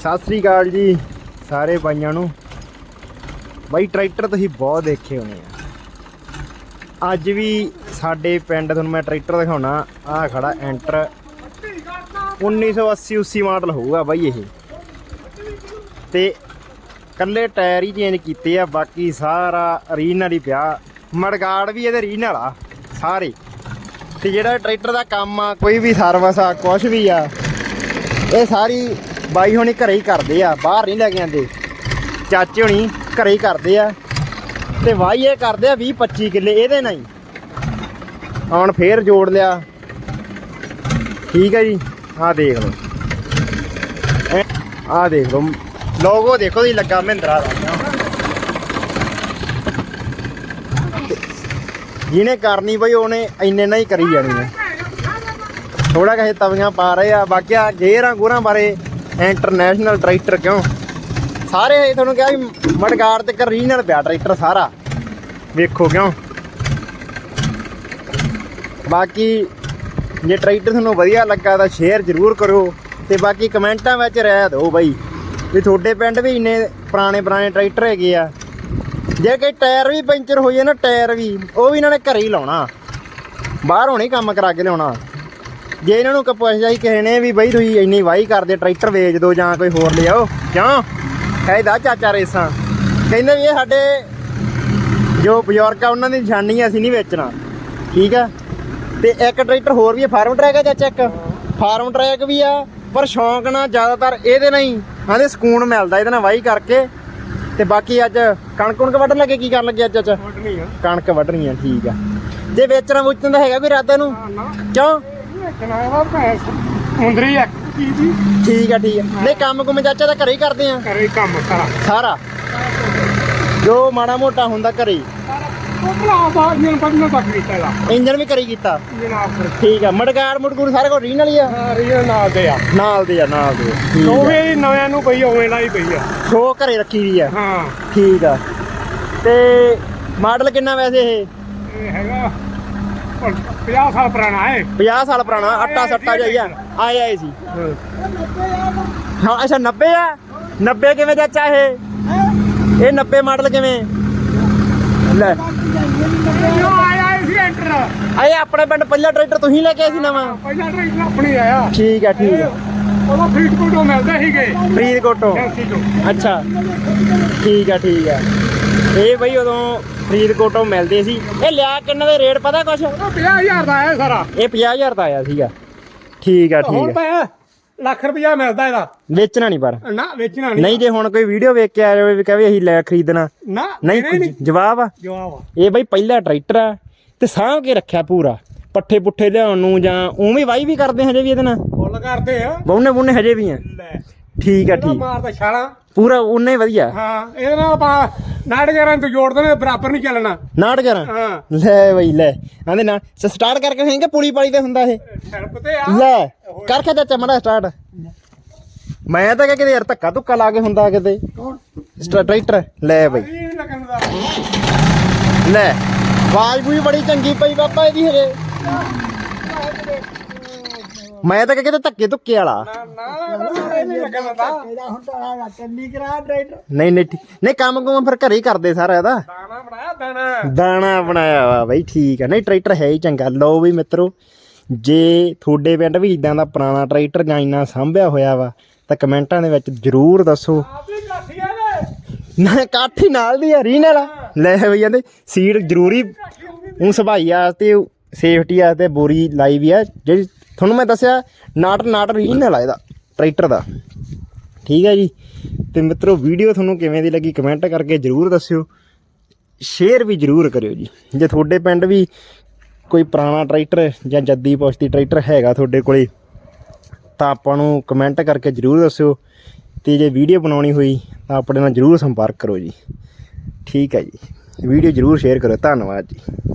ਸਤਿ ਸ੍ਰੀ ਅਕਾਲ ਜੀ ਸਾਰੇ ਬਾਈਆਂ ਨੂੰ। ਬਾਈ, ਟਰੈਕਟਰ ਤੁਸੀਂ ਬਹੁਤ ਦੇਖੇ ਹੋਣੇ ਆ। ਅੱਜ ਵੀ ਸਾਡੇ ਪਿੰਡ ਤੁਹਾਨੂੰ ਮੈਂ ਟਰੈਕਟਰ ਦਿਖਾਉਣਾ। ਆਹ ਖੜਾ ਐਂਟਰ। 1980 80 ਮਾਡਲ ਹੋਊਗਾ ਬਾਈ ਇਹ। ਤੇ ਕੱਲੇ ਟਾਇਰ ਹੀ ਚੇਂਜ ਕੀਤੇ ਆ, ਬਾਕੀ ਸਾਰਾ ਰੀਜਨਲ ਹੀ ਪਿਆ। ਮੜਗਾੜ ਵੀ ਇਹਦੇ ਰੀਜਨਲ ਆ ਸਾਰੇ। ਤੇ ਜਿਹੜਾ ਟਰੈਕਟਰ ਦਾ ਕੰਮ ਆ, ਕੋਈ ਵੀ ਸਰਵਿਸ ਆ ਕੁਝ ਵੀ ਆ, ਇਹ ਸਾਰੀ ਬਾਈ ਹੁਣੀ ਘਰੇ ਹੀ ਕਰਦੇ ਆ, ਬਾਹਰ ਨਹੀਂ ਲੈ ਕੇ ਜਾਂਦੇ ਚਾਚੇ ਹੁਣੀ ਘਰੇ ਹੀ ਕਰਦੇ ਆ। ਤੇ ਵਾਈ ਇਹ ਕਰਦੇ ਆ 20 25 ਕਿੱਲੇ, ਇਹਦੇ ਨਾਲ ਹੀ। ਹੁਣ ਫੇਰ ਜੋੜ ਲਿਆ। ਠੀਕ ਹੈ ਜੀ, ਆਹ ਦੇਖ ਲਓ। ਇਹ- ਆਹ ਦੇਖ ਲਓ। ਲੋਗੋ ਦੇਖੋ ਜੀ, ਲੱਗਾ ਮਹਿੰਦਰਾ ਦਾ। ਜਿਹਨੇ ਕਰਨੀ ਬਈ, ਉਹਨੇ ਇੰਨੇ ਨਾਲ ਹੀ ਕਰੀ ਜਾਣੀ ਹੈ ਥੋੜਾ ਕਹੇ ਤਵੀਆਂ ਪਾ ਰਹੇ ਆ, ਬਾਕੀ ਆ ਗੇਅਰਾਂ ਗੂਰਾਂ ਬਾਰੇ ਇੰਟਰਨੈਸ਼ਨਲ ਟਰੈਕਟਰ ਕਿਉਂ? ਸਾਰੇ ਇਹ ਤੁਹਾਨੂੰ ਕਿਹਾ ਵੀ ਮੜਗਾੜ ਤੇ ਰੀਜਨਲ ਪਿਆ ਟਰੈਕਟਰ ਸਾਰਾ। ਵੇਖੋ ਕਿਉਂ? ਬਾਕੀ ਜੇ ਟਰੈਕਟਰ ਤੁਹਾਨੂੰ ਵਧੀਆ ਲੱਗਾ ਤਾਂ ਸ਼ੇਅਰ ਜ਼ਰੂਰ ਕਰੋ ਤੇ ਬਾਕੀ ਕਮੈਂਟਾਂ ਵਿੱਚ ਰਹਿ ਦਿਓ ਬਾਈ ਵੀ ਤੁਹਾਡੇ ਪਿੰਡ ਵੀ ਇੰਨੇ ਪੁਰਾਣੇ ਪੁਰਾਣੇ ਟਰੈਕਟਰ ਹੈਗੇ ਆ। ਜੇ ਕੋਈ ਟਾਇਰ ਵੀ ਪੈਂਚਰ ਹੋਈ ਜਾਏ ਨਾ, ਟਾਇਰ ਵੀ, ਉਹ ਵੀ ਇਹਨਾਂ ਨੇ ਘਰੇ ਹੀ ਲਾਉਣਾ। ਬਾਹਰ ਹੋਣੀ ਕੰਮ ਕਰਾ ਕੇ ਲਿਆਉਣਾ। ਜੇ ਇਹਨਾਂ ਨੂੰ ਕਪੁੱਛ ਜਾਈ ਕਿਸੇ ਨੇ ਵੀ ਬਈ ਤੁਸੀਂ ਇੰਨੀ ਵਾਹੀ ਕਰਦੇ ਟਰੈਕਟਰ ਵੇਚ ਦਿਓ ਜਾਂ ਕੋਈ ਹੋਰ ਲਿਆਓ ਕਿਉਂ? ਕਹਿੰਦਾ ਚਾਚਾ ਰੇਸਾਂ। ਕਹਿੰਦੇ ਵੀ ਇਹ ਸਾਡੇ ਜੋ ਬਜ਼ੁਰਗ ਆ ਉਹਨਾਂ ਦੀ ਨਿਸ਼ਾਨੀ ਆ ਅਸੀਂ ਨਹੀਂ ਵੇਚਣਾ। ਠੀਕ ਆ? ਤੇ ਇੱਕ ਟਰੈਕਟਰ ਹੋਰ ਵੀ ਫਾਰਮ ਟਰੈਕ ਆ ਚਾਚਾ ਇੱਕ? ਫਾਰਮ ਟਰੈਕ ਵੀ ਆ ਪਰ ਸ਼ੌਂਕ ਨਾਲ ਜ਼ਿਆਦਾਤਰ ਇਹਦੇ ਨਾਲ ਹੀ। ਆਂਦੇ ਸਕੂਨ ਮਿਲਦਾ ਇਹਦੇ ਨਾਲ ਵਾਹੀ ਕਰਕੇ। ਤੇ ਬਾਕੀ ਅੱਜ ਕਣਕ ਕੁਣਕ ਵੱਢਣ ਲੱਗੇ ਕੀ ਕਰਨ ਲੱਗੇ ਅੱਜ ਚਾਚਾ? ਵੱਢਣੀ ਆ। ਕਣਕ ਵੱਢਣੀ ਆ ਠੀਕ ਆ। ਜੇ ਵੇਚਣਾ ਵੁਚਣ ਦਾ ਹੈਗਾ ਕੋਈ ਇਰਾਦਾ ਨੂੰ ਨਾ। ਕਿਉਂ? ਭੈਂਸ ਹੁੰਦਰੀ ਦੀ ਠੀਕ ਆ ਠੀਕ ਆ। ਨਹੀਂ ਕੰਮ ਕੁਮ ਚਾਚਾ ਤਾਂ ਘਰੇ ਹੀ ਕਰਦੇ ਆ। ਕਰੇ ਕੰਮ ਸਾਰਾ। ਸਾਰਾ? ਜੋ ਮਾੜਾ ਮੋਟਾ ਹੁੰਦਾ ਘਰੇ ਹੀ। ਉਹ ਭਲਾ ਦਾ ਇਹਨਾਂ ਬੰਦਨਾ ਤੱਕ ਕੀਤਾ ਇਹਦਾ ਇੰਜਨ ਵੀ ਹੀ ਕੀਤਾ। ਜਨਾਬ ਫਿਰ ਠੀਕ ਆ ਮੜਗਾੜ ਮੁੜਗੂੜ ਸਾਰੇ ਕੋਲ ਰੀਨ ਵਾਲੀ ਆ? ਸਾਰੀ ਨਾਲ ਦੇ ਆ। ਨਾਲ ਦੇ ਆ ਨਾਲ ਦੇ ਆ। ਠੀਕ ਉਹ ਵੀ ਨਵਿਆਂ ਨੂੰ ਪਈ ਉਵੇਂ ਲਾਈ ਪਈ ਆ। ਸ਼ੋ ਘਰੇ ਰੱਖੀ ਵੀ ਆ। ਹਾਂ। ਠੀਕ ਆ। ਤੇ ਮਾਡਲ ਕਿੰਨਾ ਵੈਸੇ ਇਹ? ਇਹ ਹੈਗਾ 50 ਸਾਲ ਪੁਰਾਣਾ ਹੈ। 50 ਸਾਲ ਪੁਰਾਣਾ ਅੱਟਾ ਸੱਟਾ ਜਾਈਆ ਆਏ ਆਏ ਸੀ। ਹਾਂ। ਅੱਛਾ 90 ਆ? 90 ਕਿਵੇਂ ਚਾਚਾ ਇਹ? ਇਹ 90 ਮਾਡਲ ਕਿਵੇਂ? ਲੈ। ਆਏ ਆਪਣੇ ਪਿੰਡ ਪਹਿਲਾ ਟਰੈਕਟਰ ਤੁਸੀਂ ਲੈ ਕੇ ਆਏ ਸੀ ਨਵਾਂ? ਪਹਿਲਾਂ ਟ੍ਰੇਨ ਆਪਣੀ ਆਇਆ। ਠੀਕ ਆ ਠੀਕ ਆ। ਉਦੋਂ ਫਰੀਦਕੋਟ ਮਿਲਦੇ ਸੀਗੇ। ਫਰੀਦਕੋਟੋਂ? ਅੱਛਾ। ਠੀਕ ਆ ਠੀਕ ਆ। ਇਹ ਬਈ ਉਦੋਂ ਫਰੀਦਕੋਟੋਂ ਮਿਲਦੇ ਸੀ। ਇਹ ਲਿਆ ਕਿੰਨੇ ਦੇ ਰੇਟ ਪਤਾ ਕੁਛ? ਉਹ 50000 ਦਾ ਆਇਆ ਸਾਰਾ। ਇਹ 50000 ਦਾ ਆਇਆ ਸੀਗਾ। ਠੀਕ ਆ ਹੁਣ ਠੀਕ ਆ। ਲੱਖ ਰੁਪਇਆ ਮਿਲਦਾ ਇਹਦਾ। ਵੇਚਣਾ ਨਹੀਂ ਪਰ। ਨਾ ਵੇਚਣਾ ਨਹੀਂ ਨਹੀਂ ਜੇ ਹੁਣ ਕੋਈ ਵੀਡੀਓ ਵੇਖ ਕੇ ਆ ਜਾਵੇ ਵੀ ਕਹੇ ਅਸੀਂ ਲੈ ਖਰੀਦਣਾ। ਨਾ ਨਹੀਂ ਕੁਝ ਜਵਾਬ ਆ। ਜਵਾਬ ਆ। ਇਹ ਬਈ ਪਹਿਲਾ ਟਰੈਕਟਰ ਆ ਤੇ ਸਾਂਭ ਕੇ ਰੱਖਿਆ ਪੂਰਾ। ਪੱਠੇ ਪੁੱਠੇ ਲਿਆਉਣ ਨੂੰ ਜਾਂ ਉਵੇਂ ਵਾਈ ਵੀ ਕਰਦੇ ਹਜੇ ਵੀ ਇਹਦੇ ਨਾਲ? ਫੁੱਲ ਕਰਦੇ ਆ। ਬੌਨੇ ਬੁੰਨੇ ਹਜੇ ਵੀ ਆ। ਲੈ। ਠੀਕ ਆ ਇਹਦਾ ਠੀਕ। ਮਾਰਦਾ ਛਾਲਾਂ। ਪੂਰਾ ਉਨੇ ਵਧੀਆ। ਹਾਂ ਇਹਦੇ ਨਾਲ ਆਪਾਂ ਨਾਟਕਾਂ ਤੋਂ ਜੋੜ ਦੇਣੇ ਬਰਾਬਰ ਨਹੀਂ ਚੱਲਣਾ। ਨਾਟ ਕਰਾਂ ਹਾਂ। ਲੈ ਬਈ ਲੈ। ਆਂਦੇ ਨਾ ਸਟਾਰਟ ਕਰਕੇ ਕਹਿੰਗੇ ਪੁਲੀ ਪਾਲੀ ਤੇ ਹੁੰਦਾ ਇਹ? ਸੜਪ ਤੇ ਆ। ਲੈ ਕਰ ਖਾ ਚਾਚਾ ਮੜਾ ਸਟਾਰਟ ਮੈਂ ਤਾਂ ਕਿਹਾ ਕਿਤੇ ਯਾਰ ਧੱਕਾ ਧੁੱਕਾ ਲਾ ਕੇ ਹੁੰਦਾ ਕਿਤੇ। ਸਟਾ- ਟਰੈਕਟਰ। ਲੈ ਬਈ। ਲੱਗਣ ਦਾ। ਲੈ। ਆਵਾਜ਼ ਵੀ ਬੜੀ ਚੰਗੀ ਪਈ ਬਾਬਾ ਇਹਦੀ ਹਰੇ ਮੈਂ ਤਾਂ ਕਿਹਾ ਕਿਤੇ ਧੱਕੇ ਧੁੱਕੇ ਵਾਲਾ। ਨਾ ਨਾ ਇਹ ਨਹੀਂ ਨਹੀਂ ਨਹੀਂ ਠੀਕ- ਨਹੀਂ ਕੰਮ ਕੁਮ ਫਿਰ ਘਰੇ ਹੀ ਕਰਦੇ ਸਾਰਾ ਇਹਦਾ। ਦਾਣਾ ਬਣਾਇਆ ਦਾਣਾ। ਦਾਣਾ ਬਣਾਇਆ ਵਾ ਬਈ ਠੀਕ ਆ। ਨਹੀਂ ਟਰੈਕਟਰ ਹੈ ਹੀ ਚੰਗਾ। ਲਓ ਵੀ ਮਿੱਤਰੋ ਜੇ ਤੁਹਾਡੇ ਪਿੰਡ ਵੀ ਇਦਾਂ ਦਾ ਪੁਰਾਣਾ ਟਰੈਕਟਰ ਜਾਂ ਇੰਨਾ ਸਾਂਭਿਆ ਹੋਇਆ ਵਾ ਤਾਂ ਕਮੈਂਟਾਂ ਦੇ ਵਿੱਚ ਜਰੂਰ ਦੱਸੋ। ਆਪੀ ਕਾਠੀਆਂ ਨੇ ਨਾ ਕਾਠੀ ਨਾਲ ਦੀ ਆ ਰੀਨ ਵਾਲਾ। ਲੈ ਬਈ ਜਾਂਦੇ ਸੀਟ ਜ਼ਰੂਰੀ ਉਹ ਸਭਾਈ ਆ ਤੇ ਸੇਫਟੀ ਆ ਤੇ ਬੋਰੀ ਲਾਈ ਵੀ ਆ ਜਿਹੜੀ ਤੁਹਾਨੂੰ ਮੈਂ ਦੱਸਿਆ, ਨਾਟ ਨਾਟ ਰੀਨ ਵਾਲਾ ਇਹਦਾ ਟਰੈਕਟਰ ਦਾ। ਠੀਕ ਹੈ ਜੀ? ਤੇ ਮਿੱਤਰੋ ਵੀਡੀਓ ਤੁਹਾਨੂੰ ਕਿਵੇਂ ਦੀ ਲੱਗੀ ਕਮੈਂਟ ਕਰਕੇ ਜਰੂਰ ਦੱਸਿਓ। ਸ਼ੇਅਰ ਵੀ ਜਰੂਰ ਕਰਿਓ ਜੀ। ਜੇ ਤੁਹਾਡੇ ਪਿੰਡ ਵੀ ਕੋਈ ਪੁਰਾਣਾ ਟਰੈਕਟਰ ਜਾਂ ਜੱਦੀ ਪੁਸ਼ਤੀ ਟਰੈਕਟਰ ਹੈਗਾ ਤੁਹਾਡੇ ਕੋਲੇ, ਤਾਂ ਆਪਾਂ ਨੂੰ ਕਮੈਂਟ ਕਰਕੇ ਜਰੂਰ ਦੱਸਿਓ। ਤੇ ਜੇ ਵੀਡੀਓ ਬਣਾਉਣੀ ਹੋਈ, ਤਾਂ ਆਪਣੇ ਨਾਲ ਜਰੂਰ ਸੰਪਰਕ ਕਰੋ ਜੀ। ਠੀਕ ਹੈ ਜੀ। ਵੀਡੀਓ ਜਰੂਰ ਸ਼ੇਅਰ ਕਰੋ ਧੰਨਵਾਦ ਜੀ।